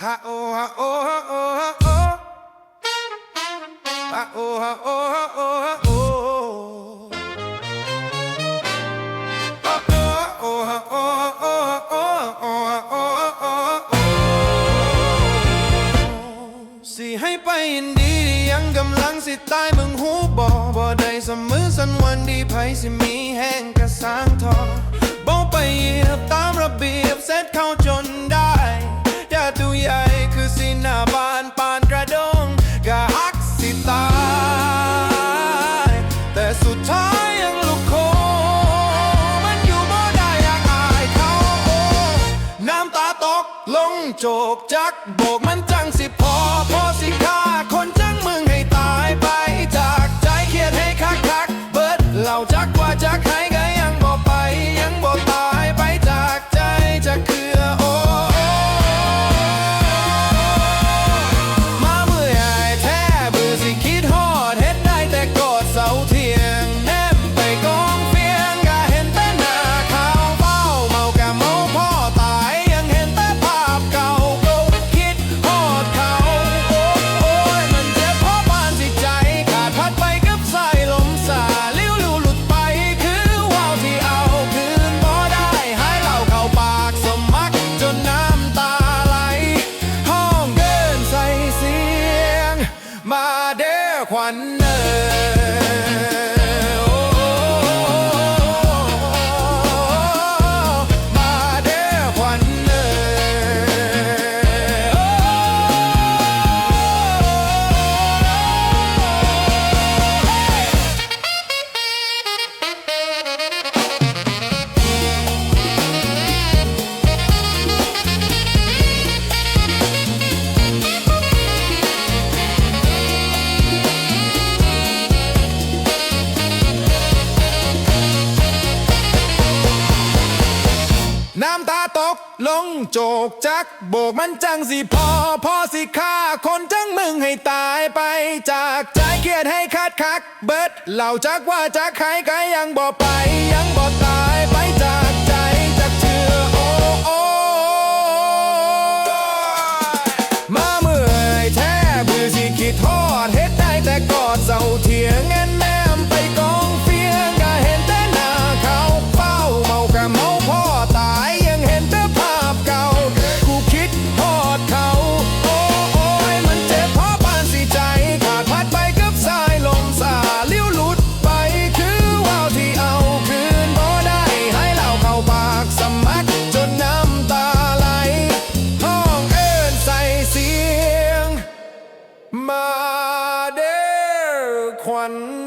สิให้ไปอินดียังกำลังสิตายมึงหูบ่บ่ได้สมือสันวันดีไผสิมีแห้งกระสางทอบ่ไปเหยียบตามระเบียบเซตเข้าจ โจกจักโบกมันจังสิพอ เด้อขวัญเอ้ น้ำตาตกลงโจกจัก โบกมันจังสิพอ พอสิฆ่าคนจังมึงให้ตายไปจากใจเครียดให้คัดคัก เบิดเหล่าจักว่าจักใครก็ยังบ่ไปยังบ่ตายไปจากใจจากเชื่อโอ้โอ้มาเมื่อยแท้บือสิคิดทอดเฮ็ดไดแต่กอดเศร้า one.